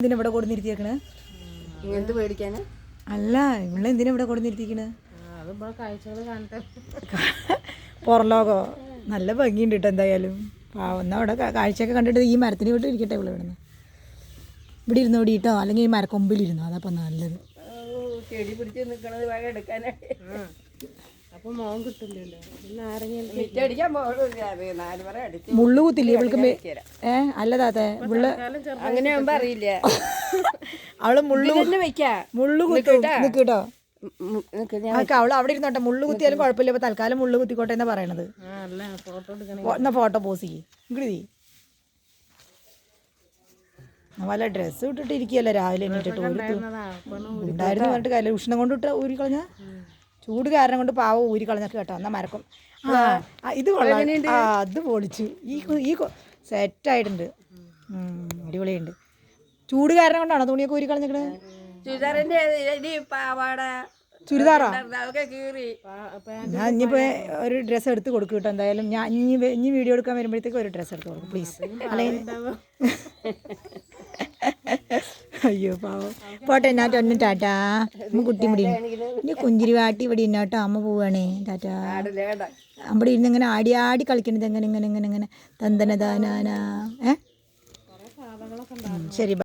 എന്തിനാ ഇവിടെ കൊടുന്നിരുത്തിയേക്കണേ എന്ത് പേടിക്കാന്? അല്ല ഇവിടെ എന്തിനാ ഇവിടെ കൊടുന്നിരുത്തിക്കണ് ഇവിടെ പുറലോകോ? നല്ല ഭംഗിയുണ്ട് കേട്ടോ എന്തായാലും. പാവുന്ന എന്നാ അവിടെ കാഴ്ചയൊക്കെ കണ്ടിട്ട് ഈ മരത്തിന് വിട്ട് ഇരിക്കട്ടെ ഇവിടെ ഇവിടുന്ന്. ഇവിടെ ഇരുന്ന് ഓടിയിട്ടോ അല്ലെങ്കിൽ ഈ മരക്കൊമ്പിലിരുന്നോ അതപ്പം നല്ലത്. ചെടി പിടിച്ച് നിൽക്കണത് വേഗം എടുക്കാനായിട്ട് അപ്പൊ മോൻ കിട്ടില്ലല്ലോ. അടിച്ച് മുള്ളു കുത്തില്ലേ ഇവൾക്ക് ഏ അല്ല താത്തേ മുള്ളു അങ്ങനെ ആകുമ്പോ അറിയില്ല. അവൾ മുള്ളു മുള്ളു കുത്തിട്ടോ നിൽക്കട്ടോ അവൾ അവിടെ ഇരുന്നോട്ടെ. മുള്ളു കുത്തിയാലും കുഴപ്പമില്ല. ഇപ്പൊ തൽക്കാലം മുള്ളു കുത്തിക്കോട്ടെ എന്നാ പറയണത്. ആ അല്ല ഫോട്ടോ എടുക്കണേ. എന്നാ ഫോട്ടോ പോസ് ചെയ്യ്. ഇങ്ങോട്ട് വല്ല ഡ്രസ്സ് ഇട്ടിട്ട് ഇരിക്കുകയല്ലേ രാവിലെ എണീറ്റിട്ട്. ഒരു ഉണ്ടായിരുന്നു പറഞ്ഞിട്ട് കാര്യം ഉഷ്ണം കൊണ്ട് ഇട്ട് ഊരി കളഞ്ഞ ചൂട് കാരണം കൊണ്ട് പാവം ഊരി കളഞ്ഞൊക്കെ കേട്ടോ എന്നാ മരക്കും. ഇത് കൊള്ളാം. അത് പൊളിച്ചു. ഈ ഈ സെറ്റായിട്ടുണ്ട്. അടിപൊളിയുണ്ട്. ചൂട് കാരണം കൊണ്ടാണോ തുണിയൊക്കെ ഊരി ചുരിദാറിന്റെ ഇടി പാവാട ചുരിദാറാ? ഞാൻ ഇനിയിപ്പോ ഒരു ഡ്രസ്സ് എടുത്ത് കൊടുക്കും കേട്ടോ എന്തായാലും. ഞാൻ ഇനി ഇനി വീഡിയോ എടുക്കാൻ വരുമ്പോഴത്തേക്ക് ഒരു ഡ്രസ്സ് എടുത്ത് കൊടുക്കും പ്ലീസ് അല്ലെങ്കിൽ അയ്യോ പാവം. പോട്ടെ എന്നാട്ടോ ഒന്നും ടാറ്റാ. അമ്മ കുട്ടി മുടി. ഇനി കുഞ്ചിരി വാട്ടി ഇവിടെ ഇന്നോട്ടോ അമ്മ പോവാണേ ടാറ്റാ. അമ്മടെ ഇരുന്ന് ഇങ്ങനെ ആടി ആടി കളിക്കണത് എങ്ങനെ ഇങ്ങനെ ഇങ്ങനെ ഇങ്ങനെ തന്തനദാനാന ഏ? ശരി.